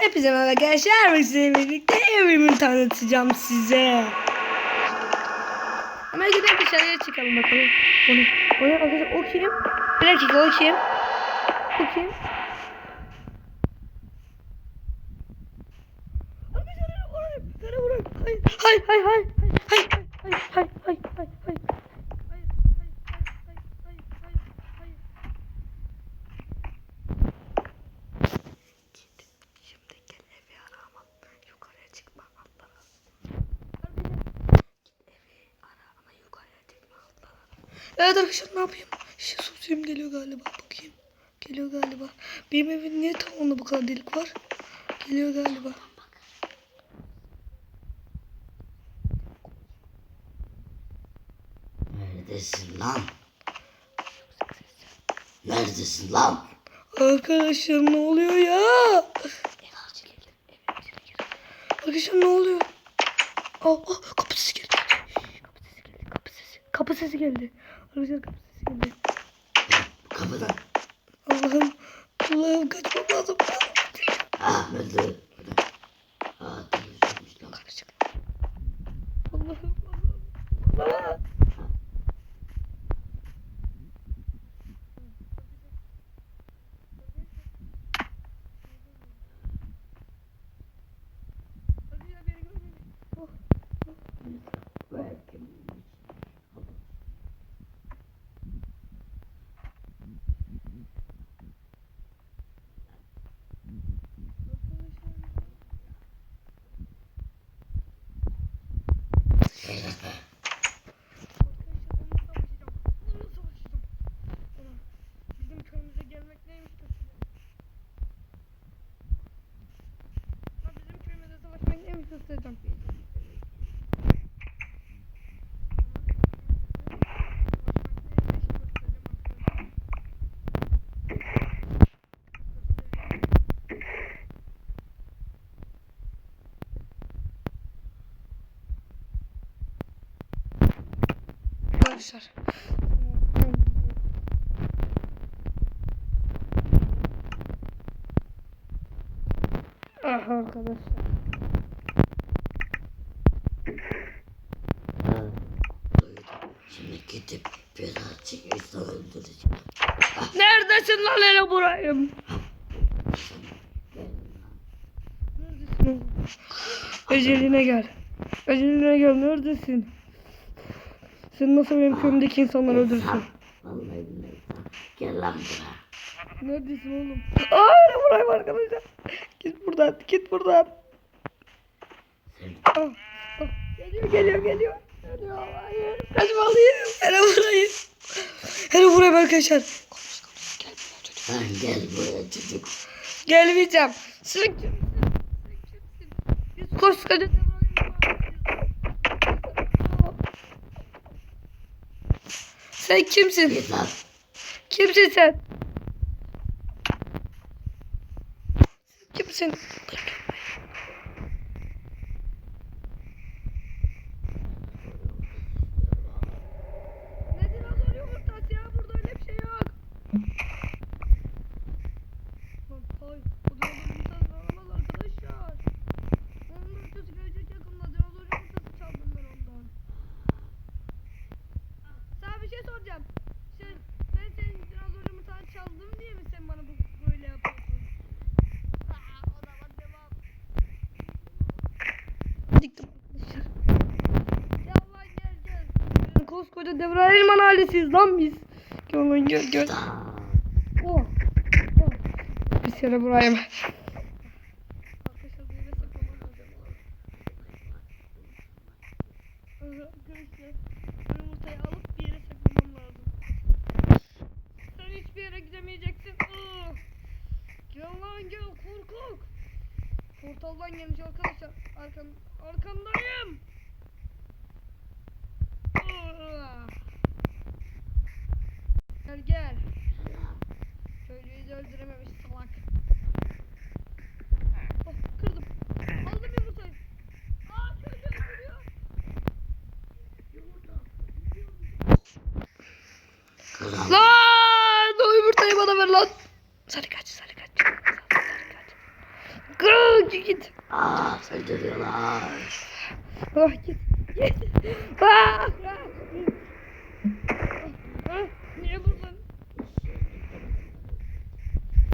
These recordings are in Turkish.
Hepinize merhaba arkadaşlar ve sizinle birlikte evrimi tanıtacağım size. Ama gidelim dışarıya çıkalım bakalım. O ne? O ne arkadaşlar? O kim? Bir dakika o kim? O kim? Arkadaşlar oraya. Bana vurun. Hayır hayır hayır hayır hayır hayır hayır. Arkadaşlar ne yapayım? Şu sosum geliyor galiba. Bakayım. Geliyor galiba. Benim evin niye tavanında bu kadar delik var? Geliyor galiba. Neredesin lan? Neredesin lan? Arkadaşlar ne oluyor ya? Arkadaşlar ne oluyor? Aa, aa, kapı sesi geldi. Arkadaşlar kapı sesi geldi. Kapıdan. Allah'ım. Allah'ım kaçmam lazım. Ah öldü. Gracias. Arkadaşlar. Ah arkadaşlar. Şimdi gidip birazcık insan öldüreceğim. Neredesin lan hele burayım? Neredesin? Eceline gel. Eceline gel neredesin? Sen nasıl benim köyümdeki insanları öldürsün? Vallahi billahi. Gel lan buraya. Neredesin oğlum? Aa hele burayım arkadaşlar. Git buradan git buradan. Ah, ah, Geliyor geliyor geliyor. Geliyor hayır. Kaçmalıyım. Hele buraya arkadaşlar. Konuş konuş gel buraya çocuk. Lan gel buraya çocuk. Gelmeyeceğim. Sen kimsin? Sen kimsin? Biz koskoca Sen kimsin? Lan. Kimsin sen? Kimsin? Nedir azar yumurtası ya? Burada öyle bir şey yok. soracağım. Sen, ben senin biraz önce mutfağı çaldım diye mi sen bana bu, böyle yapıyorsun? Koskoca Devran Elman ailesiyiz lan biz. Gör lan gör gör. Oh. Oh. Bir sene buraya bak. Arkadaşlar böyle saklamaz. Arkadaşlar ben ortaya alıp hiçbir yere gidemeyeceksin. Gel lan gel korkak. Portaldan gelmiş arkadaşlar. Arkan, arkandayım. Iı. Gel gel. De öldürememiş salak. Oh, kırdım. Aldım yumurtayı. Aa köylü öldürüyor. Kral. Lan o yumurtayı bana ver lan. Sarı kaç sarı kaç. Sarı kaç. Kız önce git. Aa saldırıyorlar. Ah git. Git. Ah, ah. Ah, Niye buradın?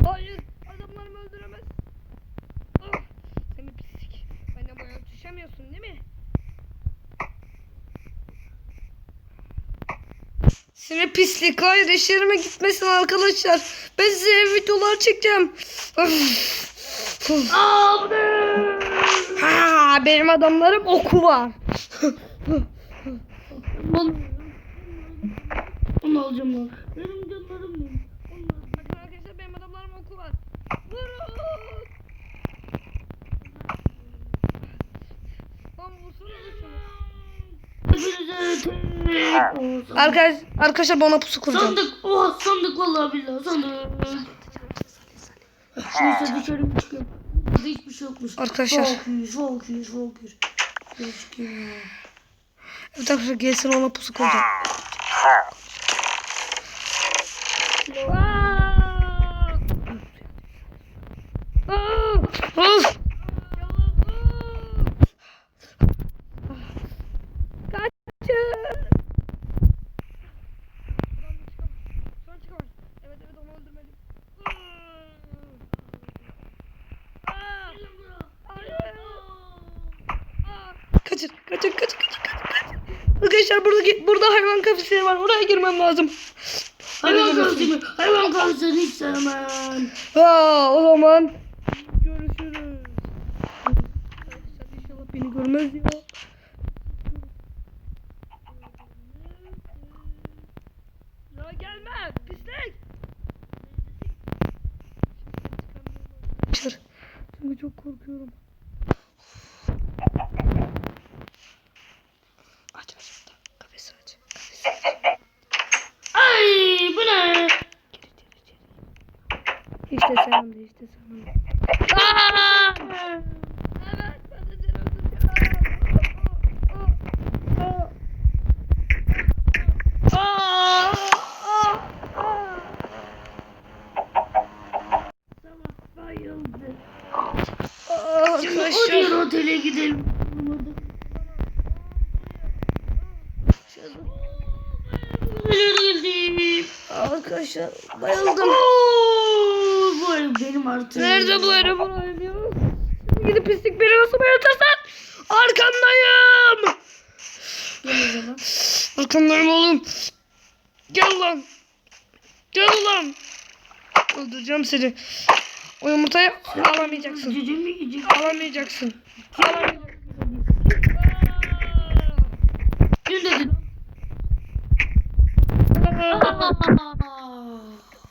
Hayır. Adamlarımı öldüremez. Ah, seni pislik. Bana boya düşemiyorsun değil mi? Seni pislik. Hayır iş yerime gitmesin arkadaşlar. Ben size videolar çekeceğim. Ne? Ha, benim adamlarım oku var. Onu, alacağım lan. Benim canlarım. Bakın arkadaşlar benim adamlarım oku var. Vurun. Lan vursana da şunu. Arkadaş, arkadaşlar bana pusu kuracağım. Sandık. Oha sandık vallahi billahi sandık. Neyse dışarı bir çıkayım. Burada hiçbir şey yokmuş. Arkadaşlar. Çok iyi, çok iyi, çok iyi. Şöyle çıkayım ya. Evet arkadaşlar gelsin ona pusu kuracağım. Burada burada hayvan kafesleri var. Oraya girmem lazım. Hayvan kavsını, hayvan kavsını hiç sevmem. Aa, o zaman görüşürüz. İnşallah beni görmez ya. Ya gelme pislik. Çünkü çok korkuyorum. Aç aç. Kafesi aç. Kafesi aç. Ay bu ne? İşte sen de işte sen de. Aa! Evet ben de seni öldüreceğim. Aa! Aa! Aa! Sabah bayıldı. Aa, Şimdi o Arkadaşlar. otele gidelim. Arkadaşlar bayıldım. Oo, bu ev benim artık. Nerede bu araba oynuyor? Gidip pislik biri nasıl bayıltırsan arkandayım. Arkandayım oğlum. Gel lan. Gel lan. Öldüreceğim seni. O yumurtayı alamayacaksın. Alamayacaksın. Alamayacaksın.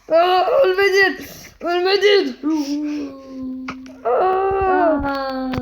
Aa, ölmedin. me dit. Oh.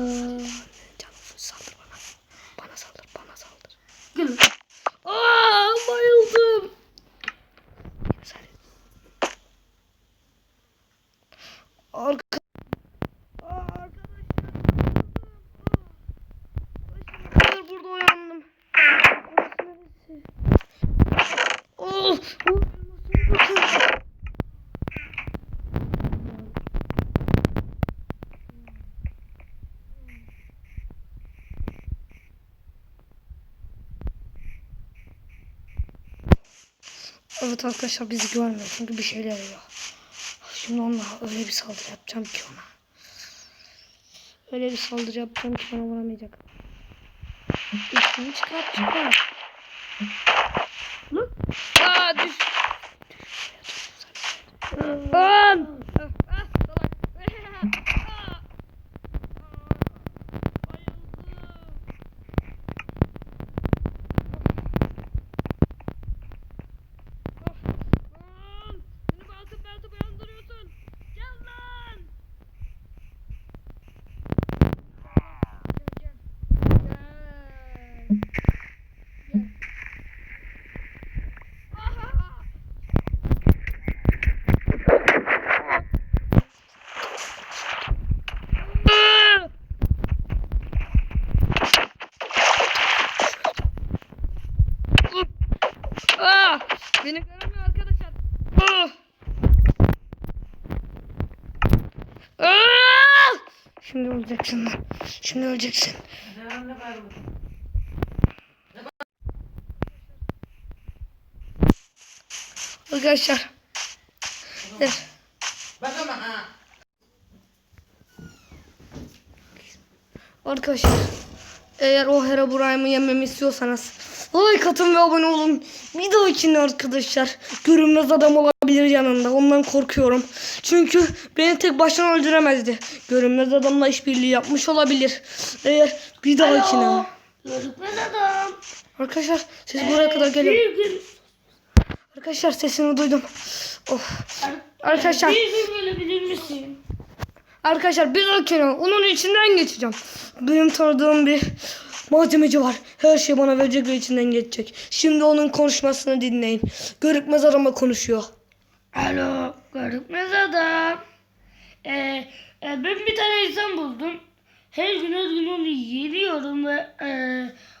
Evet arkadaşlar bizi görmüyor çünkü bir şeyler yapıyor. Şimdi onunla öyle bir saldırı yapacağım ki ona. Öyle bir saldırı yapacağım ki bana vuramayacak. Üstünü çıkart çıkart. Lan. Aa düş. Lan. Ah, ah, salak. Ah. Bayıldım. Lan! Beni baltıp baltıp uyandırıyorsun. Gel lan! Gel gel. Gel. Gel. Aha! Ah! Ah! Beni göremiyor arkadaşlar. Ah! Ah! Şimdi öleceksin lan. Şimdi öleceksin. Arkadaşlar. Evet. Arkadaşlar. Eğer o Herobrine'ı yenmemi istiyorsanız like atın ve abone olun. Bir dahakine arkadaşlar görünmez adam olabilir yanında. Ondan korkuyorum. Çünkü beni tek başına öldüremezdi. Görünmez adamla işbirliği yapmış olabilir. Eğer bir dahakine. Alo. Görünmez adam. Arkadaşlar siz buraya kadar gelin. Bir gün. Arkadaşlar sesini duydum. Of. Arkadaşlar. Bir gün gelebilir misin? Arkadaşlar bir dahakine onun içinden geçeceğim. Benim tanıdığım bir malzemeci var. Her şeyi bana verecek ve içinden geçecek. Şimdi onun konuşmasını dinleyin. Görükmez adamla konuşuyor. Alo. Görünmez adam. Ee, e, ben bir tane insan buldum. Her gün her gün onu yeniyorum ve e,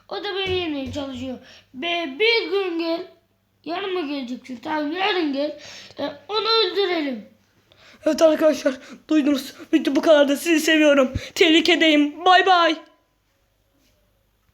o da beni yenmeye çalışıyor. Ve bir gün gel. Yanıma geleceksin. Tamam yarın gel. E, onu öldürelim. Evet arkadaşlar duydunuz. Bitti bu kadar da sizi seviyorum. Tehlikedeyim. Bay bay.